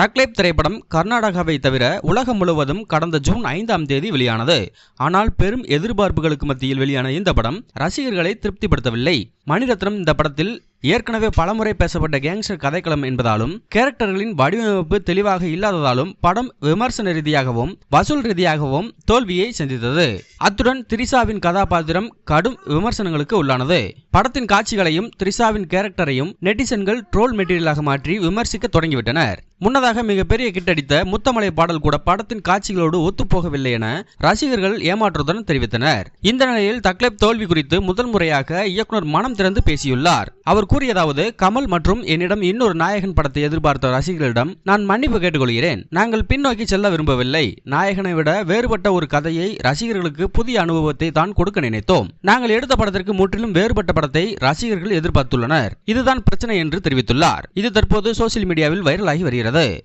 தக்லேப் திரைப்படம் கர்நாடகாவை தவிர உலகம் முழுவதும் கடந்த ஜூன் ஐந்தாம் தேதி வெளியானது. ஆனால் பெரும் எதிர்பார்ப்புகளுக்கு மத்தியில் வெளியான இந்த படம் ரசிகர்களை திருப்திப்படுத்தவில்லை. மணிரத்னம் இந்த படத்தில் ஏற்கனவே பலமுறை பேசப்பட்ட கேங்ஸ்டர் கதைக்களம் என்பதாலும் கேரக்டர்களின் வடிவமைப்பு தெளிவாக இல்லாததாலும் படம் விமர்சன ரீதியாகவும் வசூல் ரீதியாகவும் தோல்வியை சந்தித்தது. அத்துடன் திரிசாவின் கதாபாத்திரம் கடும் விமர்சனங்களுக்கு உள்ளானது. படத்தின் காட்சிகளையும் திரிசாவின் கேரக்டரையும் நெட்டிசன்கள் ட்ரோல் மெட்டீரியலாக மாற்றி விமர்சிக்க தொடங்கிவிட்டனர். முன்னதாக மிகப்பெரிய கிட்டடித்த முத்தமலை பாடல் கூட படத்தின் காட்சிகளோடு ஒத்துப்போகவில்லை என ரசிகர்கள் ஏமாற்றத்துடன் தெரிவித்தனர். இந்த நிலையில் தக்லைப் தோல்வி குறித்து முதல் முறையாக இயக்குனர் மனம் திறந்து பேசியுள்ளார். அவர் கூறியதாவது கமல் மற்றும் என்னிடம் இன்னொரு நாயகன் படத்தை எதிர்பார்த்த ரசிகர்களிடம் நான் மன்னிப்பு கேட்டுக்கொள்கிறேன். நாங்கள் பின்னோக்கி செல்ல விரும்பவில்லை. நாயகனை விட வேறுபட்ட ஒரு கதையை ரசிகர்களுக்கு புதிய அனுபவத்தை தான் கொடுக்க நினைத்தோம். நாங்கள் எடுத்த படத்திற்கு முற்றிலும் வேறுபட்ட படத்தை ரசிகர்கள் எதிர்பார்த்துள்ளனர். இதுதான் பிரச்சனை என்று தெரிவித்துள்ளார். இது தற்போது சோசியல் மீடியாவில் வைரலாகி வருகிறது